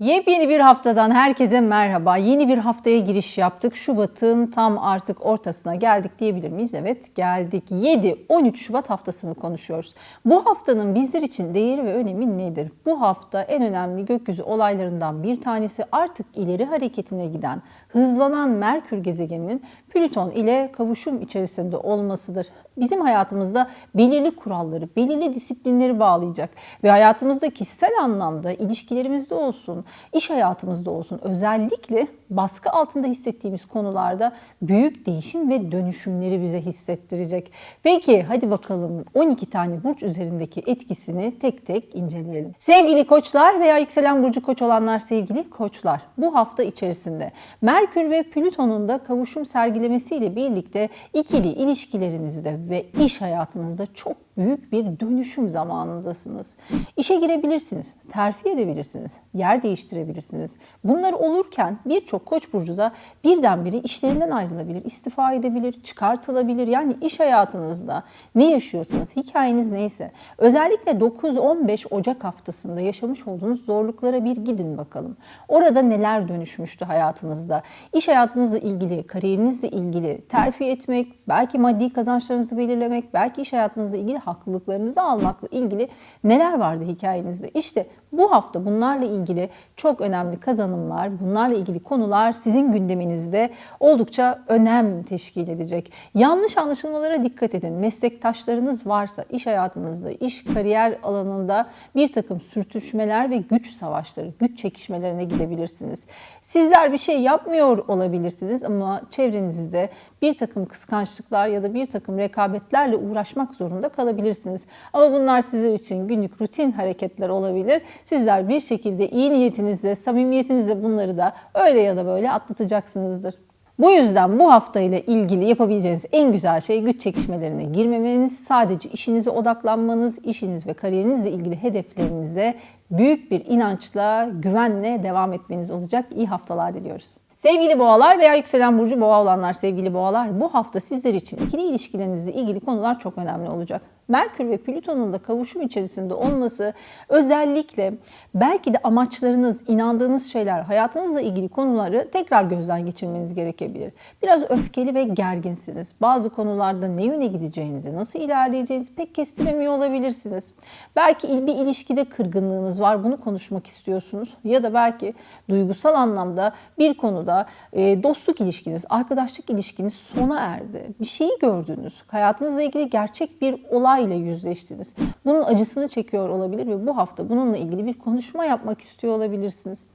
Yepyeni bir haftadan herkese merhaba. Yeni bir haftaya giriş yaptık. Şubat'ın tam artık ortasına geldik diyebilir miyiz? Evet geldik. 7-13 Şubat haftasını konuşuyoruz. Bu haftanın bizler için değeri ve önemi nedir? Bu hafta en önemli gökyüzü olaylarından bir tanesi artık ileri hareketine giden, hızlanan Merkür gezegeninin Plüton ile kavuşum içerisinde olmasıdır. Bizim hayatımızda belirli kuralları, belirli disiplinleri bağlayacak ve hayatımızda kişisel anlamda ilişkilerimizde olsun, iş hayatımızda olsun özellikle baskı altında hissettiğimiz konularda büyük değişim ve dönüşümleri bize hissettirecek. Peki hadi bakalım 12 tane burç üzerindeki etkisini tek tek inceleyelim. Sevgili koçlar veya yükselen burcu koç olanlar sevgili koçlar bu hafta içerisinde Merkür ve Plüton'un da kavuşum sergilemesiyle birlikte ikili ilişkilerinizde ve iş hayatınızda çok büyük bir dönüşüm zamanındasınız. İşe girebilirsiniz, terfi edebilirsiniz, yer değiştirebilirsiniz. Bunlar olurken birçok koç burcu da birdenbire işlerinden ayrılabilir, istifa edebilir, çıkartılabilir. Yani iş hayatınızda ne yaşıyorsanız, hikayeniz neyse, özellikle 9-15 Ocak haftasında yaşamış olduğunuz zorluklara bir gidin bakalım. Orada neler dönüşmüştü hayatınızda? İş hayatınızla ilgili, kariyerinizle ilgili terfi etmek, belki maddi kazançlarınızı belirlemek, belki iş hayatınızla ilgili haklılıklarınızı almakla ilgili neler vardı hikayenizde? İşte bu hafta bunlarla ilgili çok önemli kazanımlar, bunlarla ilgili konular sizin gündeminizde oldukça önem teşkil edecek. Yanlış anlaşılmalara dikkat edin. Meslektaşlarınız varsa iş hayatınızda, iş kariyer alanında bir takım sürtüşmeler ve güç savaşları, güç çekişmelerine gidebilirsiniz. Sizler bir şey yapmıyor olabilirsiniz ama çevrenizde bir takım kıskançlıklar ya da bir takım rekabetlerle uğraşmak zorunda kalabilirsiniz. Ama bunlar sizler için günlük rutin hareketler olabilir. Sizler bir şekilde iyi niyetinizle, samimiyetinizle bunları da öyle ya da böyle atlatacaksınızdır. Bu yüzden bu hafta ile ilgili yapabileceğiniz en güzel şey güç çekişmelerine girmemeniz, sadece işinize odaklanmanız, işiniz ve kariyerinizle ilgili hedeflerinize büyük bir inançla, güvenle devam etmeniz olacak. İyi haftalar diliyoruz. Sevgili boğalar veya yükselen burcu boğa olanlar sevgili boğalar bu hafta sizler için ikili ilişkilerinizle ilgili konular çok önemli olacak. Merkür ve Plüton'un da kavuşum içerisinde olması özellikle belki de amaçlarınız, inandığınız şeyler, hayatınızla ilgili konuları tekrar gözden geçirmeniz gerekebilir. Biraz öfkeli ve gerginsiniz. Bazı konularda ne yöne gideceğinizi, nasıl ilerleyeceğinizi pek kestiremiyor olabilirsiniz. Belki bir ilişkide kırgınlığınız var, bunu konuşmak istiyorsunuz. Ya da belki duygusal anlamda bir konuda e, dostluk ilişkiniz, arkadaşlık ilişkiniz sona erdi. Bir şeyi gördünüz. Hayatınızla ilgili gerçek bir olay ile yüzleştiniz. Bunun acısını çekiyor olabilir ve bu hafta bununla ilgili bir konuşma yapmak istiyor olabilirsiniz.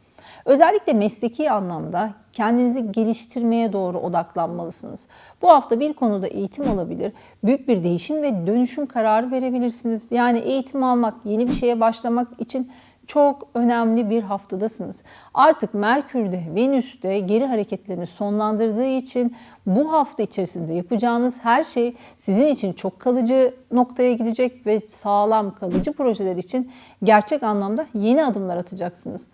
Özellikle mesleki anlamda kendinizi geliştirmeye doğru odaklanmalısınız. Bu hafta bir konuda eğitim alabilir, büyük bir değişim ve dönüşüm kararı verebilirsiniz. Yani eğitim almak, yeni bir şeye başlamak için çok önemli bir haftadasınız. Artık Merkür'de, Venüs'te geri hareketlerini sonlandırdığı için bu hafta içerisinde yapacağınız her şey sizin için çok kalıcı noktaya gidecek ve sağlam kalıcı projeler için gerçek anlamda yeni adımlar atacaksınız.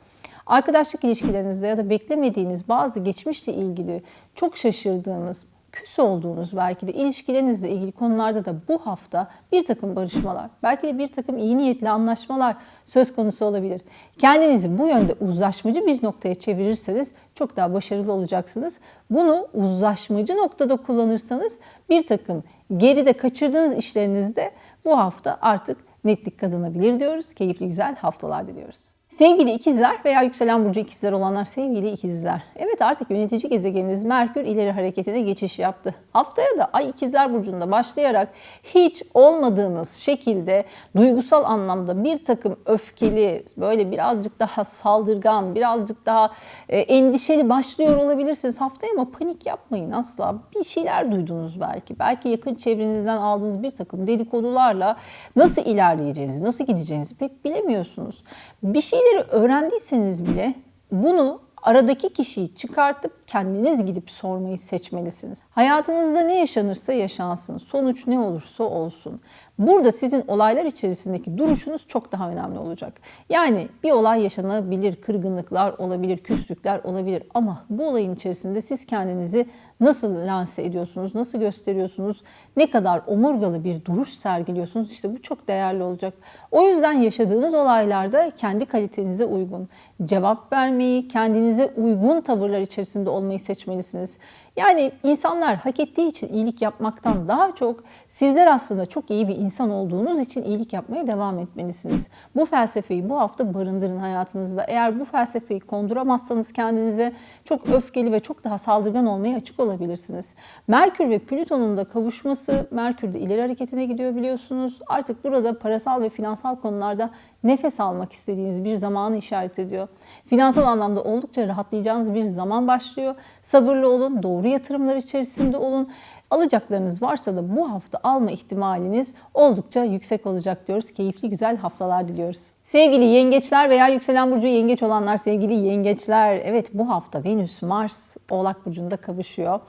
Arkadaşlık ilişkilerinizde ya da beklemediğiniz bazı geçmişle ilgili çok şaşırdığınız, küs olduğunuz belki de ilişkilerinizle ilgili konularda da bu hafta bir takım barışmalar, belki de bir takım iyi niyetli anlaşmalar söz konusu olabilir. Kendinizi bu yönde uzlaşmacı bir noktaya çevirirseniz çok daha başarılı olacaksınız. Bunu uzlaşmacı noktada kullanırsanız bir takım geride kaçırdığınız işlerinizde bu hafta artık netlik kazanabilir diyoruz. Keyifli güzel haftalar diliyoruz. Sevgili ikizler veya yükselen burcu ikizler olanlar sevgili ikizler. Evet artık yönetici gezegeniniz Merkür ileri hareketine geçiş yaptı. Haftaya da Ay ikizler burcunda başlayarak hiç olmadığınız şekilde duygusal anlamda bir takım öfkeli, böyle birazcık daha saldırgan, birazcık daha e, endişeli başlıyor olabilirsiniz haftaya ama panik yapmayın asla. Bir şeyler duydunuz belki. Belki yakın çevrenizden aldığınız bir takım dedikodularla nasıl ilerleyeceğinizi, nasıl gideceğinizi pek bilemiyorsunuz. Bir şeyleri öğrendiyseniz bile bunu aradaki kişiyi çıkartıp kendiniz gidip sormayı seçmelisiniz. Hayatınızda ne yaşanırsa yaşansın, sonuç ne olursa olsun. Burada sizin olaylar içerisindeki duruşunuz çok daha önemli olacak. Yani bir olay yaşanabilir, kırgınlıklar olabilir, küslükler olabilir ama bu olayın içerisinde siz kendinizi nasıl lanse ediyorsunuz, nasıl gösteriyorsunuz, ne kadar omurgalı bir duruş sergiliyorsunuz işte bu çok değerli olacak. O yüzden yaşadığınız olaylarda kendi kalitenize uygun cevap vermeyi, kendinize uygun tavırlar içerisinde olmayı seçmelisiniz. Yani insanlar hak ettiği için iyilik yapmaktan daha çok sizler aslında çok iyi bir insan olduğunuz için iyilik yapmaya devam etmelisiniz. Bu felsefeyi bu hafta barındırın hayatınızda. Eğer bu felsefeyi konduramazsanız kendinize çok öfkeli ve çok daha saldırgan olmaya açık olabilirsiniz. Merkür ve Plüton'un da kavuşması Merkür'de ileri hareketine gidiyor biliyorsunuz. Artık burada parasal ve finansal konularda nefes almak istediğiniz bir zamanı işaret ediyor. Finansal anlamda oldukça rahatlayacağınız bir zaman başlıyor. Sabırlı olun, doğru yatırımlar içerisinde olun. Alacaklarınız varsa da bu hafta alma ihtimaliniz oldukça yüksek olacak diyoruz. Keyifli güzel haftalar diliyoruz. Sevgili yengeçler veya yükselen burcu yengeç olanlar sevgili yengeçler. Evet bu hafta Venüs, Mars Oğlak Burcu'nda kavuşuyor.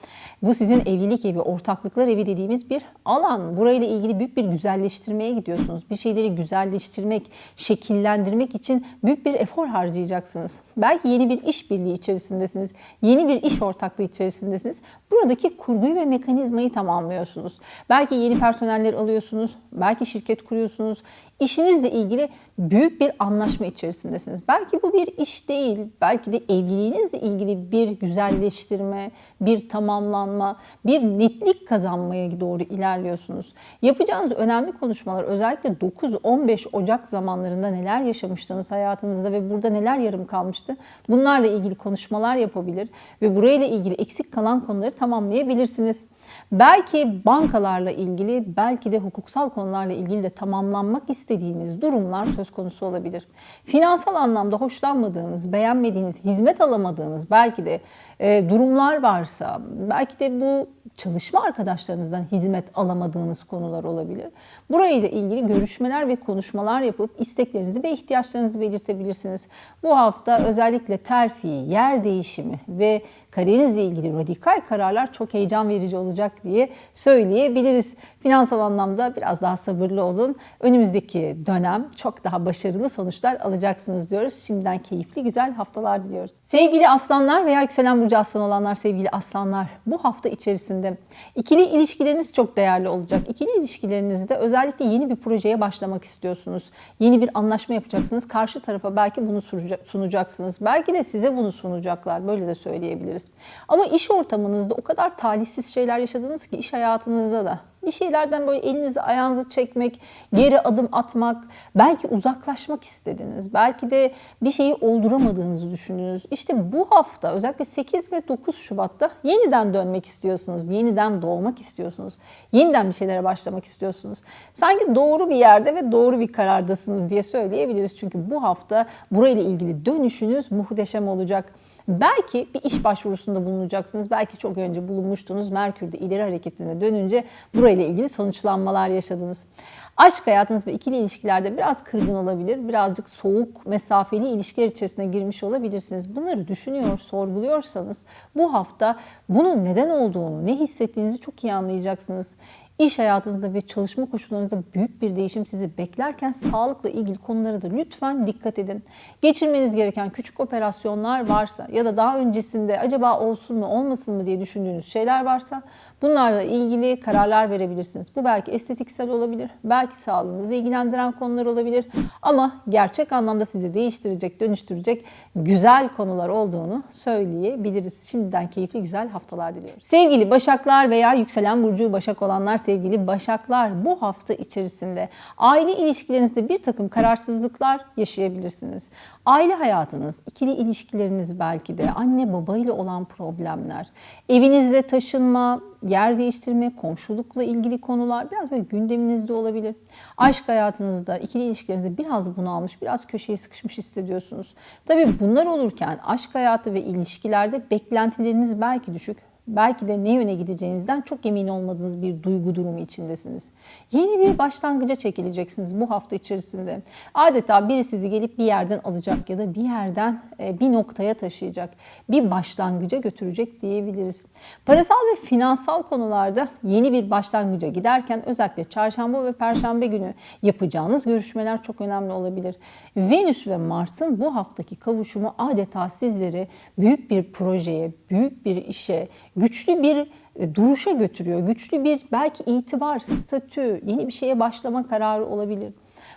Bu sizin evlilik evi, ortaklıklar evi dediğimiz bir alan. Burayla ilgili büyük bir güzelleştirmeye gidiyorsunuz. Bir şeyleri güzelleştirmek, şekillendirmek için büyük bir efor harcayacaksınız. Belki yeni bir iş birliği içerisindesiniz. Yeni bir iş ortaklığı içerisindesiniz. Buradaki kurguyu ve mekanizmayı tamamlıyorsunuz. Belki yeni personeller alıyorsunuz. Belki şirket kuruyorsunuz. İşinizle ilgili büyük bir anlaşma içerisindesiniz. Belki bu bir iş değil, belki de evliliğinizle ilgili bir güzelleştirme, bir tamamlanma, bir netlik kazanmaya doğru ilerliyorsunuz. Yapacağınız önemli konuşmalar özellikle 9-15 Ocak zamanlarında neler yaşamıştınız hayatınızda ve burada neler yarım kalmıştı? Bunlarla ilgili konuşmalar yapabilir ve burayla ilgili eksik kalan konuları tamamlayabilirsiniz. Belki bankalarla ilgili, belki de hukuksal konularla ilgili de tamamlanmak istediğiniz durumlar söz konusu olabilir. Finansal anlamda hoşlanmadığınız, beğenmediğiniz, hizmet alamadığınız belki de e, durumlar varsa, belki de bu çalışma arkadaşlarınızdan hizmet alamadığınız konular olabilir. Burayla ilgili görüşmeler ve konuşmalar yapıp isteklerinizi ve ihtiyaçlarınızı belirtebilirsiniz. Bu hafta özellikle terfi, yer değişimi ve kariyerinizle ilgili radikal kararlar çok heyecan verici olacak diye söyleyebiliriz. Finansal anlamda biraz daha sabırlı olun. Önümüzdeki dönem çok daha başarılı sonuçlar alacaksınız diyoruz. Şimdiden keyifli güzel haftalar diliyoruz. Sevgili aslanlar veya yükselen burcu aslan olanlar sevgili aslanlar bu hafta içerisinde ikili ilişkileriniz çok değerli olacak. İkili ilişkilerinizde özellikle yeni bir projeye başlamak istiyorsunuz. Yeni bir anlaşma yapacaksınız. Karşı tarafa belki bunu sunacaksınız. Belki de size bunu sunacaklar. Böyle de söyleyebiliriz. Ama iş ortamınızda o kadar talihsiz şeyler yaşadınız ki iş hayatınızda da bir şeylerden böyle elinizi ayağınızı çekmek, geri adım atmak, belki uzaklaşmak istediniz. Belki de bir şeyi olduramadığınızı düşündünüz. İşte bu hafta özellikle 8 ve 9 Şubat'ta yeniden dönmek istiyorsunuz. Yeniden doğmak istiyorsunuz. Yeniden bir şeylere başlamak istiyorsunuz. Sanki doğru bir yerde ve doğru bir karardasınız diye söyleyebiliriz. Çünkü bu hafta burayla ilgili dönüşünüz muhteşem olacak. Belki bir iş başvurusunda bulunacaksınız. Belki çok önce bulunmuştunuz. Merkür'de ileri hareketine dönünce burayla ilgili sonuçlanmalar yaşadınız. Aşk hayatınız ve ikili ilişkilerde biraz kırgın olabilir. Birazcık soğuk, mesafeli ilişkiler içerisine girmiş olabilirsiniz. Bunları düşünüyor, sorguluyorsanız bu hafta bunun neden olduğunu, ne hissettiğinizi çok iyi anlayacaksınız. İş hayatınızda ve çalışma koşullarınızda büyük bir değişim sizi beklerken sağlıkla ilgili konulara da lütfen dikkat edin. Geçirmeniz gereken küçük operasyonlar varsa ya da daha öncesinde acaba olsun mu olmasın mı diye düşündüğünüz şeyler varsa bunlarla ilgili kararlar verebilirsiniz. Bu belki estetiksel olabilir, belki sağlığınızı ilgilendiren konular olabilir ama gerçek anlamda sizi değiştirecek, dönüştürecek güzel konular olduğunu söyleyebiliriz. Şimdiden keyifli güzel haftalar diliyoruz. Sevgili Başaklar veya yükselen burcu Başak olanlar sevgili Başaklar bu hafta içerisinde aile ilişkilerinizde bir takım kararsızlıklar yaşayabilirsiniz. Aile hayatınız, ikili ilişkileriniz belki de anne baba ile olan problemler, evinizde taşınma, yer değiştirme, komşulukla ilgili konular biraz böyle gündeminizde olabilir. Aşk hayatınızda, ikili ilişkilerinizde biraz bunalmış, biraz köşeye sıkışmış hissediyorsunuz. Tabii bunlar olurken aşk hayatı ve ilişkilerde beklentileriniz belki düşük Belki de ne yöne gideceğinizden çok emin olmadığınız bir duygu durumu içindesiniz. Yeni bir başlangıca çekileceksiniz bu hafta içerisinde. Adeta biri sizi gelip bir yerden alacak ya da bir yerden e, bir noktaya taşıyacak. Bir başlangıca götürecek diyebiliriz. Parasal ve finansal konularda yeni bir başlangıca giderken özellikle çarşamba ve perşembe günü yapacağınız görüşmeler çok önemli olabilir. Venüs ve Mars'ın bu haftaki kavuşumu adeta sizleri büyük bir projeye, büyük bir işe, güçlü bir e, duruşa götürüyor. Güçlü bir belki itibar, statü, yeni bir şeye başlama kararı olabilir.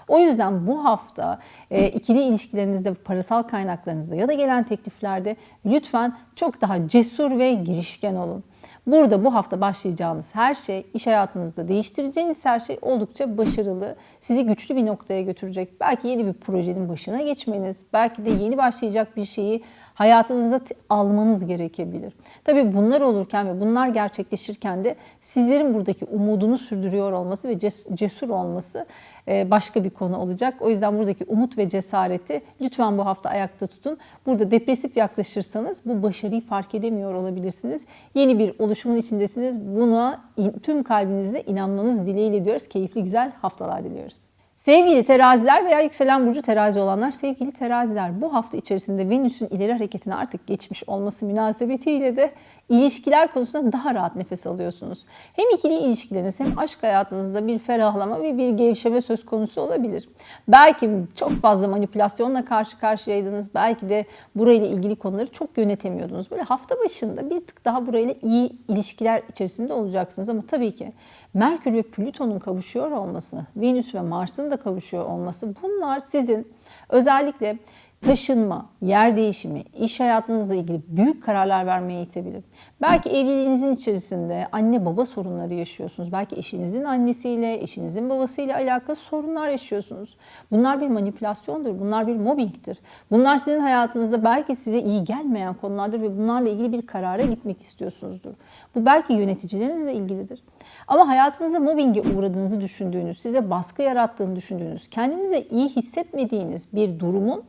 O yüzden bu hafta e, ikili ilişkilerinizde, parasal kaynaklarınızda ya da gelen tekliflerde lütfen çok daha cesur ve girişken olun. Burada bu hafta başlayacağınız her şey, iş hayatınızda değiştireceğiniz her şey oldukça başarılı. Sizi güçlü bir noktaya götürecek. Belki yeni bir projenin başına geçmeniz, belki de yeni başlayacak bir şeyi hayatınıza almanız gerekebilir. Tabii bunlar olurken ve bunlar gerçekleşirken de sizlerin buradaki umudunu sürdürüyor olması ve cesur olması e, başka bir konu olacak. O yüzden buradaki umut ve cesareti lütfen bu hafta ayakta tutun. Burada depresif yaklaşırsanız bu başarıyı fark edemiyor olabilirsiniz. Yeni bir oluşumun içindesiniz. Buna tüm kalbinizle inanmanız dileğiyle diyoruz. Keyifli güzel haftalar diliyoruz. Sevgili teraziler veya yükselen burcu terazi olanlar, sevgili teraziler bu hafta içerisinde Venüs'ün ileri hareketine artık geçmiş olması münasebetiyle de ilişkiler konusunda daha rahat nefes alıyorsunuz. Hem ikili ilişkileriniz hem aşk hayatınızda bir ferahlama ve bir gevşeme söz konusu olabilir. Belki çok fazla manipülasyonla karşı karşıyaydınız. Belki de burayla ilgili konuları çok yönetemiyordunuz. Böyle hafta başında bir tık daha burayla iyi ilişkiler içerisinde olacaksınız. Ama tabii ki Merkür ve Plüton'un kavuşuyor olması, Venüs ve Mars'ın da kavuşuyor olması. Bunlar sizin özellikle taşınma, yer değişimi, iş hayatınızla ilgili büyük kararlar vermeye itebilir. Belki evliliğinizin içerisinde anne baba sorunları yaşıyorsunuz. Belki eşinizin annesiyle, eşinizin babasıyla alakalı sorunlar yaşıyorsunuz. Bunlar bir manipülasyondur, bunlar bir mobbingtir. Bunlar sizin hayatınızda belki size iyi gelmeyen konulardır ve bunlarla ilgili bir karara gitmek istiyorsunuzdur. Bu belki yöneticilerinizle ilgilidir. Ama hayatınızda mobbinge uğradığınızı düşündüğünüz, size baskı yarattığını düşündüğünüz, kendinize iyi hissetmediğiniz bir durumun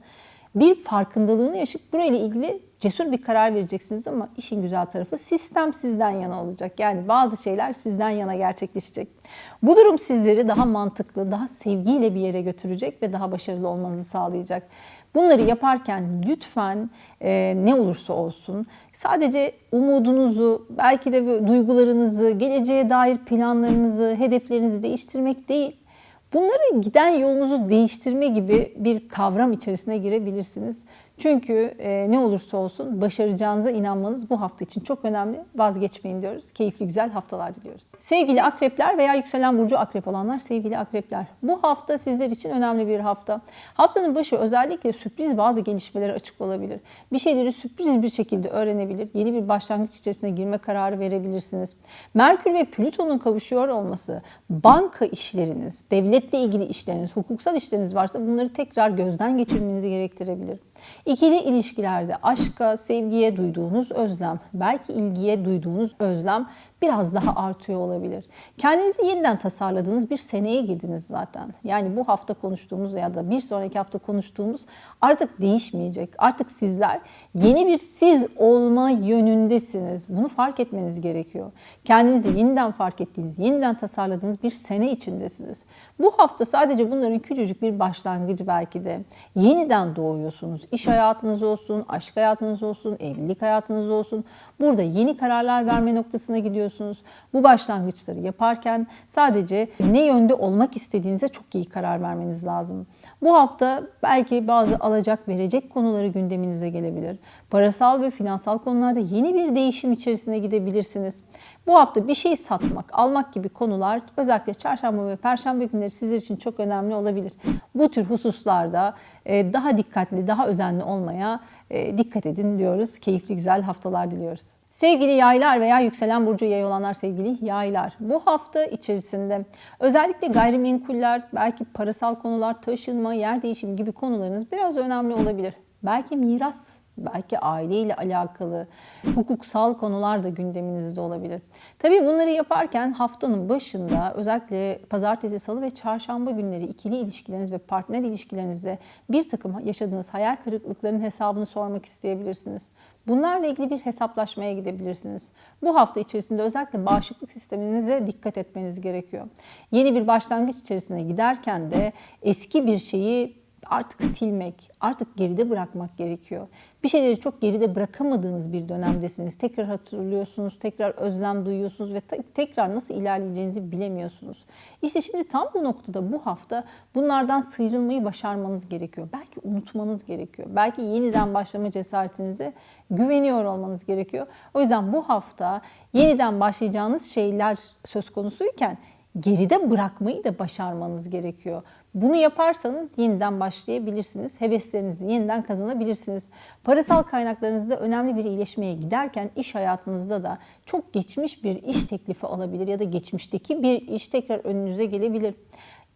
bir farkındalığını yaşayıp burayla ilgili cesur bir karar vereceksiniz ama işin güzel tarafı sistem sizden yana olacak. Yani bazı şeyler sizden yana gerçekleşecek. Bu durum sizleri daha mantıklı, daha sevgiyle bir yere götürecek ve daha başarılı olmanızı sağlayacak. Bunları yaparken lütfen e, ne olursa olsun sadece umudunuzu, belki de duygularınızı, geleceğe dair planlarınızı, hedeflerinizi değiştirmek değil, Bunları giden yolunuzu değiştirme gibi bir kavram içerisine girebilirsiniz. Çünkü e, ne olursa olsun başaracağınıza inanmanız bu hafta için çok önemli. Vazgeçmeyin diyoruz. Keyifli güzel haftalar diliyoruz. Sevgili akrepler veya yükselen burcu akrep olanlar sevgili akrepler. Bu hafta sizler için önemli bir hafta. Haftanın başı özellikle sürpriz bazı gelişmelere açık olabilir. Bir şeyleri sürpriz bir şekilde öğrenebilir. Yeni bir başlangıç içerisine girme kararı verebilirsiniz. Merkür ve Plüton'un kavuşuyor olması banka işleriniz, devletle ilgili işleriniz, hukuksal işleriniz varsa bunları tekrar gözden geçirmenizi gerektirebilir. İkili ilişkilerde aşka, sevgiye duyduğunuz özlem, belki ilgiye duyduğunuz özlem biraz daha artıyor olabilir. Kendinizi yeniden tasarladığınız bir seneye girdiniz zaten. Yani bu hafta konuştuğumuz ya da bir sonraki hafta konuştuğumuz artık değişmeyecek. Artık sizler yeni bir siz olma yönündesiniz. Bunu fark etmeniz gerekiyor. Kendinizi yeniden fark ettiğiniz, yeniden tasarladığınız bir sene içindesiniz. Bu hafta sadece bunların küçücük bir başlangıcı belki de. Yeniden doğuyorsunuz. İş hayatınız olsun, aşk hayatınız olsun, evlilik hayatınız olsun. Burada yeni kararlar verme noktasına gidiyorsunuz. Bu başlangıçları yaparken sadece ne yönde olmak istediğinize çok iyi karar vermeniz lazım. Bu hafta belki bazı alacak verecek konuları gündeminize gelebilir. Parasal ve finansal konularda yeni bir değişim içerisine gidebilirsiniz. Bu hafta bir şey satmak, almak gibi konular özellikle çarşamba ve perşembe günleri sizler için çok önemli olabilir. Bu tür hususlarda e, daha dikkatli, daha özenli olmaya e, dikkat edin diyoruz. Keyifli güzel haftalar diliyoruz. Sevgili yaylar veya yükselen burcu yay olanlar sevgili yaylar. Bu hafta içerisinde özellikle gayrimenkuller, belki parasal konular, taşınma, yer değişimi gibi konularınız biraz önemli olabilir. Belki miras belki aileyle alakalı hukuksal konular da gündeminizde olabilir. Tabii bunları yaparken haftanın başında özellikle pazartesi, salı ve çarşamba günleri ikili ilişkileriniz ve partner ilişkilerinizde bir takım yaşadığınız hayal kırıklıklarının hesabını sormak isteyebilirsiniz. Bunlarla ilgili bir hesaplaşmaya gidebilirsiniz. Bu hafta içerisinde özellikle bağışıklık sisteminize dikkat etmeniz gerekiyor. Yeni bir başlangıç içerisine giderken de eski bir şeyi artık silmek, artık geride bırakmak gerekiyor. Bir şeyleri çok geride bırakamadığınız bir dönemdesiniz. Tekrar hatırlıyorsunuz, tekrar özlem duyuyorsunuz ve te- tekrar nasıl ilerleyeceğinizi bilemiyorsunuz. İşte şimdi tam bu noktada bu hafta bunlardan sıyrılmayı başarmanız gerekiyor. Belki unutmanız gerekiyor. Belki yeniden başlama cesaretinize güveniyor olmanız gerekiyor. O yüzden bu hafta yeniden başlayacağınız şeyler söz konusuyken geride bırakmayı da başarmanız gerekiyor. Bunu yaparsanız yeniden başlayabilirsiniz. Heveslerinizi yeniden kazanabilirsiniz. Parasal kaynaklarınızda önemli bir iyileşmeye giderken iş hayatınızda da çok geçmiş bir iş teklifi alabilir ya da geçmişteki bir iş tekrar önünüze gelebilir.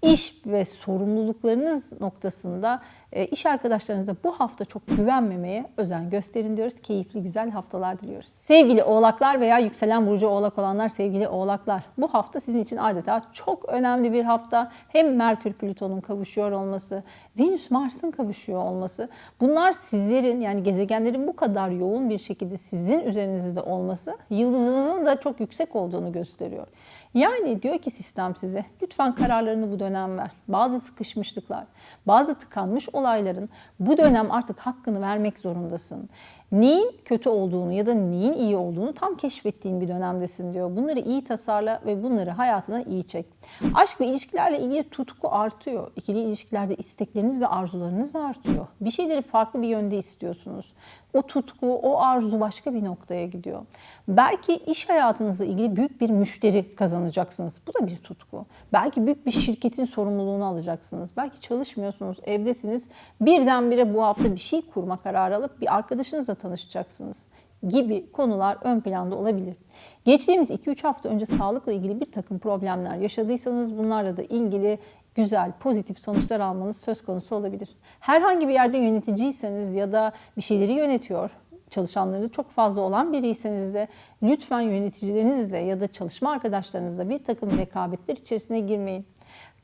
İş ve sorumluluklarınız noktasında iş arkadaşlarınıza bu hafta çok güvenmemeye özen gösterin diyoruz. Keyifli güzel haftalar diliyoruz. Sevgili oğlaklar veya yükselen burcu oğlak olanlar sevgili oğlaklar. Bu hafta sizin için adeta çok önemli bir hafta. Hem Merkür Plüton'un kavuşuyor olması, Venüs Mars'ın kavuşuyor olması. Bunlar sizlerin yani gezegenlerin bu kadar yoğun bir şekilde sizin üzerinizde olması yıldızınızın da çok yüksek olduğunu gösteriyor. Yani diyor ki sistem size lütfen kararlarını bu dönem ver. Bazı sıkışmışlıklar, bazı tıkanmış olayların bu dönem artık hakkını vermek zorundasın. Neyin kötü olduğunu ya da neyin iyi olduğunu tam keşfettiğin bir dönemdesin diyor. Bunları iyi tasarla ve bunları hayatına iyi çek. Aşk ve ilişkilerle ilgili tutku artıyor. İkili ilişkilerde istekleriniz ve arzularınız artıyor. Bir şeyleri farklı bir yönde istiyorsunuz. O tutku, o arzu başka bir noktaya gidiyor. Belki iş hayatınızla ilgili büyük bir müşteri kazanacaksınız. Bu da bir tutku. Belki büyük bir şirketin sorumluluğunu alacaksınız. Belki çalışmıyorsunuz, evdesiniz. Birdenbire bu hafta bir şey kurma kararı alıp bir arkadaşınızla tanışacaksınız gibi konular ön planda olabilir. Geçtiğimiz 2-3 hafta önce sağlıkla ilgili bir takım problemler yaşadıysanız bunlarla da ilgili güzel, pozitif sonuçlar almanız söz konusu olabilir. Herhangi bir yerde yöneticiyseniz ya da bir şeyleri yönetiyor, çalışanları çok fazla olan biriyseniz de lütfen yöneticilerinizle ya da çalışma arkadaşlarınızla bir takım rekabetler içerisine girmeyin.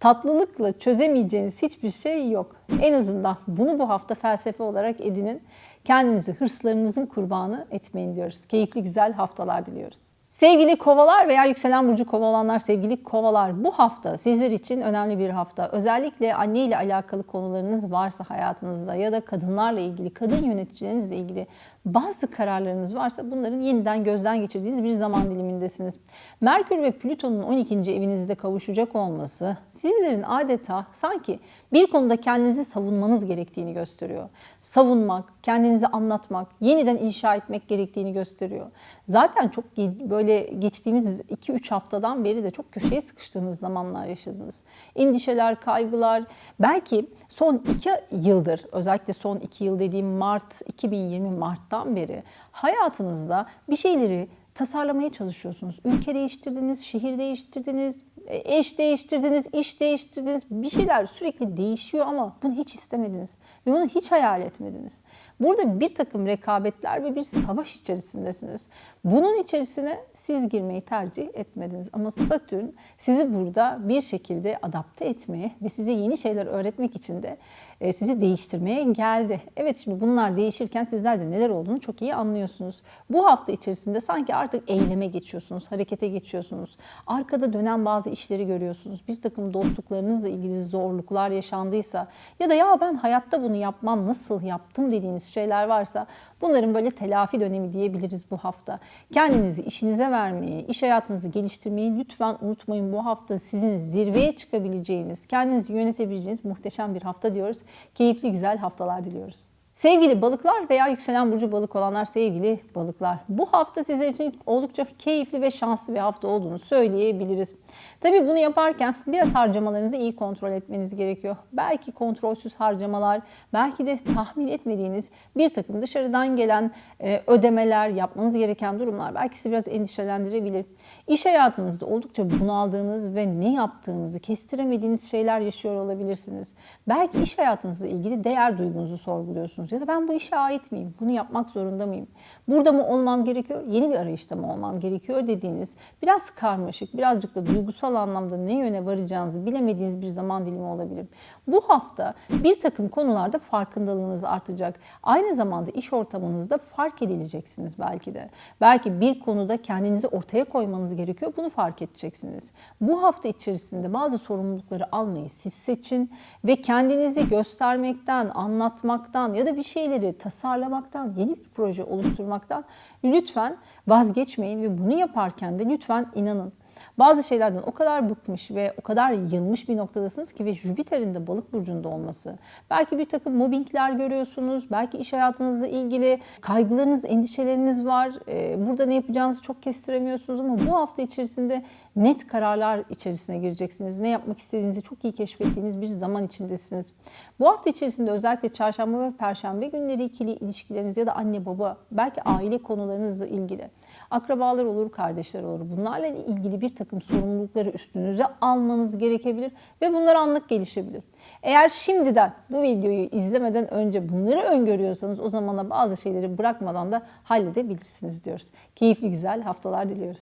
Tatlılıkla çözemeyeceğiniz hiçbir şey yok. En azından bunu bu hafta felsefe olarak edinin. Kendinizi hırslarınızın kurbanı etmeyin diyoruz. Keyifli güzel haftalar diliyoruz. Sevgili kovalar veya yükselen burcu kova olanlar, sevgili kovalar bu hafta sizler için önemli bir hafta. Özellikle anne ile alakalı konularınız varsa hayatınızda ya da kadınlarla ilgili, kadın yöneticilerinizle ilgili bazı kararlarınız varsa bunların yeniden gözden geçirdiğiniz bir zaman dilimindesiniz. Merkür ve Plüton'un 12. evinizde kavuşacak olması sizlerin adeta sanki bir konuda kendinizi savunmanız gerektiğini gösteriyor. Savunmak, kendinizi anlatmak, yeniden inşa etmek gerektiğini gösteriyor. Zaten çok böyle geçtiğimiz 2-3 haftadan beri de çok köşeye sıkıştığınız zamanlar yaşadınız. Endişeler, kaygılar, belki son 2 yıldır, özellikle son 2 yıl dediğim Mart, 2020 Mart'tan beri hayatınızda bir şeyleri tasarlamaya çalışıyorsunuz. Ülke değiştirdiniz, şehir değiştirdiniz, eş değiştirdiniz, iş değiştirdiniz. Bir şeyler sürekli değişiyor ama bunu hiç istemediniz ve bunu hiç hayal etmediniz. Burada bir takım rekabetler ve bir savaş içerisindesiniz. Bunun içerisine siz girmeyi tercih etmediniz. Ama Satürn sizi burada bir şekilde adapte etmeye ve size yeni şeyler öğretmek için de e, sizi değiştirmeye geldi. Evet şimdi bunlar değişirken sizler de neler olduğunu çok iyi anlıyorsunuz. Bu hafta içerisinde sanki artık eyleme geçiyorsunuz, harekete geçiyorsunuz. Arkada dönen bazı işleri görüyorsunuz. Bir takım dostluklarınızla ilgili zorluklar yaşandıysa ya da ya ben hayatta bunu yapmam nasıl yaptım dediğiniz şeyler varsa bunların böyle telafi dönemi diyebiliriz bu hafta. Kendinizi işinize vermeyi, iş hayatınızı geliştirmeyi lütfen unutmayın. Bu hafta sizin zirveye çıkabileceğiniz, kendinizi yönetebileceğiniz muhteşem bir hafta diyoruz. Keyifli güzel haftalar diliyoruz. Sevgili balıklar veya yükselen burcu balık olanlar sevgili balıklar. Bu hafta sizler için oldukça keyifli ve şanslı bir hafta olduğunu söyleyebiliriz. Tabii bunu yaparken biraz harcamalarınızı iyi kontrol etmeniz gerekiyor. Belki kontrolsüz harcamalar, belki de tahmin etmediğiniz bir takım dışarıdan gelen e, ödemeler, yapmanız gereken durumlar belki sizi biraz endişelendirebilir. İş hayatınızda oldukça bunaldığınız ve ne yaptığınızı kestiremediğiniz şeyler yaşıyor olabilirsiniz. Belki iş hayatınızla ilgili değer duygunuzu sorguluyorsunuz musunuz? Ya da ben bu işe ait miyim? Bunu yapmak zorunda mıyım? Burada mı olmam gerekiyor? Yeni bir arayışta mı olmam gerekiyor dediğiniz biraz karmaşık, birazcık da duygusal anlamda ne yöne varacağınızı bilemediğiniz bir zaman dilimi olabilir. Bu hafta bir takım konularda farkındalığınız artacak. Aynı zamanda iş ortamınızda fark edileceksiniz belki de. Belki bir konuda kendinizi ortaya koymanız gerekiyor. Bunu fark edeceksiniz. Bu hafta içerisinde bazı sorumlulukları almayı siz seçin ve kendinizi göstermekten, anlatmaktan ya da bir şeyleri tasarlamaktan, yeni bir proje oluşturmaktan lütfen vazgeçmeyin ve bunu yaparken de lütfen inanın. Bazı şeylerden o kadar bıkmış ve o kadar yılmış bir noktadasınız ki ve Jüpiter'in de balık burcunda olması. Belki bir takım mobbingler görüyorsunuz, belki iş hayatınızla ilgili kaygılarınız, endişeleriniz var. Ee, Burada ne yapacağınızı çok kestiremiyorsunuz ama bu hafta içerisinde net kararlar içerisine gireceksiniz. Ne yapmak istediğinizi çok iyi keşfettiğiniz bir zaman içindesiniz. Bu hafta içerisinde özellikle çarşamba ve perşembe günleri ikili ilişkileriniz ya da anne baba, belki aile konularınızla ilgili akrabalar olur, kardeşler olur. Bunlarla ilgili bir takım sorumlulukları üstünüze almanız gerekebilir ve bunlar anlık gelişebilir. Eğer şimdiden bu videoyu izlemeden önce bunları öngörüyorsanız o zamana bazı şeyleri bırakmadan da halledebilirsiniz diyoruz. Keyifli güzel haftalar diliyoruz.